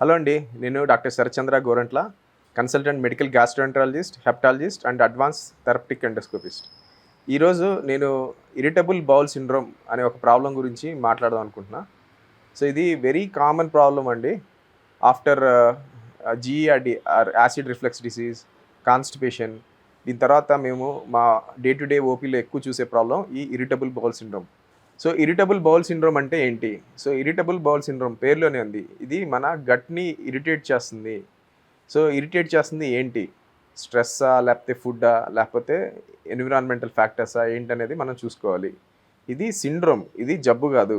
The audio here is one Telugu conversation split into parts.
హలో అండి నేను doctor Sharachandra Gorantla consultant medical gastroenterologist hepatologist and advance therapeutic endoscopist. ఈరోజు నేను ఇరిటబుల్ బౌల్ సిండ్రోమ్ అనే ఒక ప్రాబ్లం గురించి మాట్లాడదాం అనుకుంటున్నా. సో ఇది వెరీ కామన్ ప్రాబ్లం అండి. After GERD or acid reflux disease constipation. దీని తర్వాత మేము మా డే టు డే ఓపీలో ఎక్కువ చూసే ప్రాబ్లం ఈ irritable bowel syndrome. So irritable bowel syndrome అంటే ఏంటి? సో ఇరిటబుల్ బౌల్ సిండ్రోమ్ పేరులోనే ఉంది. ఇది మన గట్ని ఇరిటేట్ చేస్తుంది. సో ఇరిటేట్ చేస్తుంది ఏంటి? స్ట్రెస్సా లేకపోతే ఫుడ్డా లేకపోతే ఎన్విరాన్మెంటల్ ఫ్యాక్టర్సా ఏంటనేది మనం చూసుకోవాలి. ఇది సిండ్రోమ్ ఇది జబ్బు కాదు.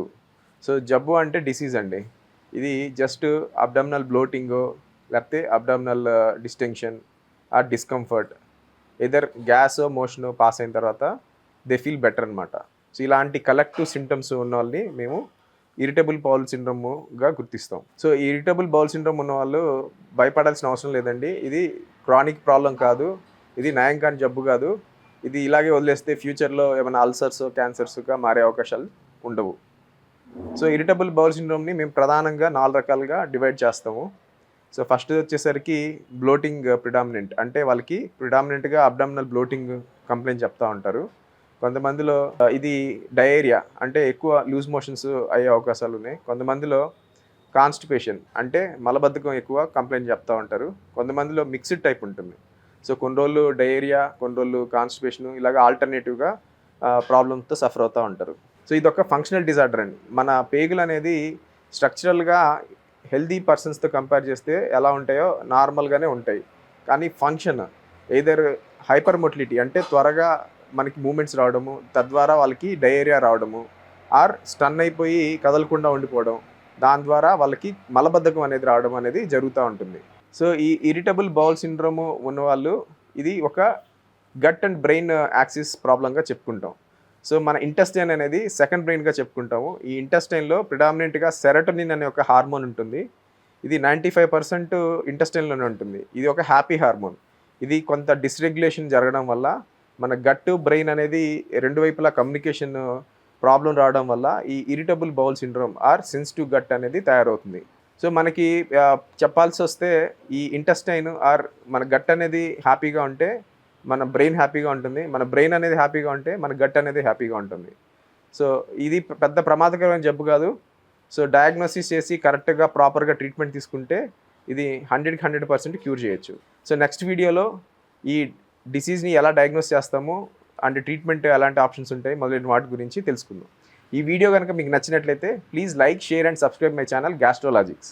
సో జబ్బు అంటే డిసీజ్ అండి. ఇది జస్ట్ అబ్డమినల్ బ్లోటింగో లేకపోతే అబ్డమినల్ డిస్టెన్షన్ ఆ discomfort. Either gas motion pass అయిన తర్వాత దే ఫీల్ బెటర్ అనమాట సో ఇలాంటి కలెక్టివ్ సిమ్టమ్స్ ఉన్న వాళ్ళని మేము ఇరిటబుల్ బౌల్ సిండ్రోమ్గా గుర్తిస్తాం. సో ఈ ఇరిటబుల్ బౌల్ సిండ్రోమ్ ఉన్న వాళ్ళు భయపడాల్సిన అవసరం లేదండి. ఇది క్రానిక్ ప్రాబ్లం కాదు. ఇది నయం కాని జబ్బు కాదు. ఇది ఇలాగే వదిలేస్తే ఫ్యూచర్లో ఏమైనా అల్సర్స్ క్యాన్సర్స్గా మారే అవకాశాలు ఉండవు. సో ఇరిటబుల్ బౌల్ సిండ్రోమ్ని మేము ప్రధానంగా నాలుగు రకాలుగా డివైడ్ చేస్తాము. సో ఫస్ట్ వచ్చేసరికి బ్లోటింగ్ ప్రిడామినెంట్ అంటే వాళ్ళకి ప్రిడామినెంట్గా అబ్డామినల్ బ్లోటింగ్ కంప్లైంట్ చెప్తా ఉంటారు. కొంతమందిలో ఇది డయేరియా అంటే ఎక్కువ లూజ్ మోషన్స్ అయ్యే అవకాశాలు ఉన్నాయి. కొంతమందిలో కాన్స్టిపేషన్ అంటే మలబద్ధకం ఎక్కువ కంప్లైంట్ చెప్తూ ఉంటారు. కొంతమందిలో మిక్స్డ్ టైప్ ఉంటుంది. సో కొన్ని రోజులు డయేరియా కొన్ని రోజులు కాన్స్టిపేషన్ ఇలాగ ఆల్టర్నేటివ్గా ప్రాబ్లమ్స్తో సఫర్ అవుతూ ఉంటారు. సో ఇది ఒక ఫంక్షనల్ డిజార్డర్ అండి. మన పేగులు అనేది స్ట్రక్చరల్గా హెల్దీ పర్సన్స్తో కంపేర్ చేస్తే ఎలా ఉంటాయో నార్మల్గానే ఉంటాయి. కానీ ఫంక్షన్ ఏదర్ హైపర్ మొటిలిటీ అంటే త్వరగా మనకి మూమెంట్స్ రావడము తద్వారా వాళ్ళకి డయేరియా రావడము ఆర్ స్టన్ అయిపోయి కదలకుండా ఉండిపోవడం దాని ద్వారా వాళ్ళకి మలబద్ధకం అనేది రావడం అనేది జరుగుతూ ఉంటుంది. సో ఈ ఇరిటబుల్ బౌల్ సిండ్రోమ్ ఉన్నవాళ్ళు ఇది ఒక గట్ అండ్ బ్రెయిన్ యాక్సిస్ ప్రాబ్లంగా చెప్పుకుంటాం. సో మన ఇంటెస్టైన్ అనేది సెకండ్ బ్రెయిన్గా చెప్పుకుంటాము. ఈ ఇంటెస్టైన్లో ప్రిడామినెంట్గా సెరటోనిన్ అనే ఒక హార్మోన్ ఉంటుంది. ఇది నైంటీ ఫైవ్ పర్సెంట్ ఇంటెస్టైన్లోనే ఉంటుంది. ఇది ఒక హ్యాపీ హార్మోన్. ఇది కొంత డిస్రెగ్యులేషన్ జరగడం వల్ల మన గట్టు బ్రెయిన్ అనేది రెండు వైపులా కమ్యూనికేషన్ ప్రాబ్లం రావడం వల్ల ఈ irritable bowel syndrome or sensitive gut అనేది తయారవుతుంది. సో మనకి చెప్పాల్సి వస్తే ఈ ఇంటెస్టైన్ ఆర్ మన గట్ అనేది హ్యాపీగా ఉంటే మన బ్రెయిన్ హ్యాపీగా ఉంటుంది. మన బ్రెయిన్ అనేది హ్యాపీగా ఉంటే మన గట్ అనేది హ్యాపీగా ఉంటుంది. సో ఇది పెద్ద ప్రమాదకరమైన జబ్బు కాదు. సో డయాగ్నోసిస్ చేసి కరెక్ట్గా ప్రాపర్గా ట్రీట్మెంట్ తీసుకుంటే ఇది హండ్రెడ్కి హండ్రెడ్ పర్సెంట్ క్యూర్ చేయొచ్చు. సో నెక్స్ట్ వీడియోలో ఈ డిసీజ్ని ఎలా డయాగ్నోస్ చేస్తాము అండ్ ట్రీట్మెంట్ ఎలాంటి ఆప్షన్స్ ఉంటాయి మొదలైన వాటి గురించి తెలుసుకుందాం. ఈ వీడియో కనుక మీకు నచ్చినట్లయితే please like share and subscribe my channel Gastrologics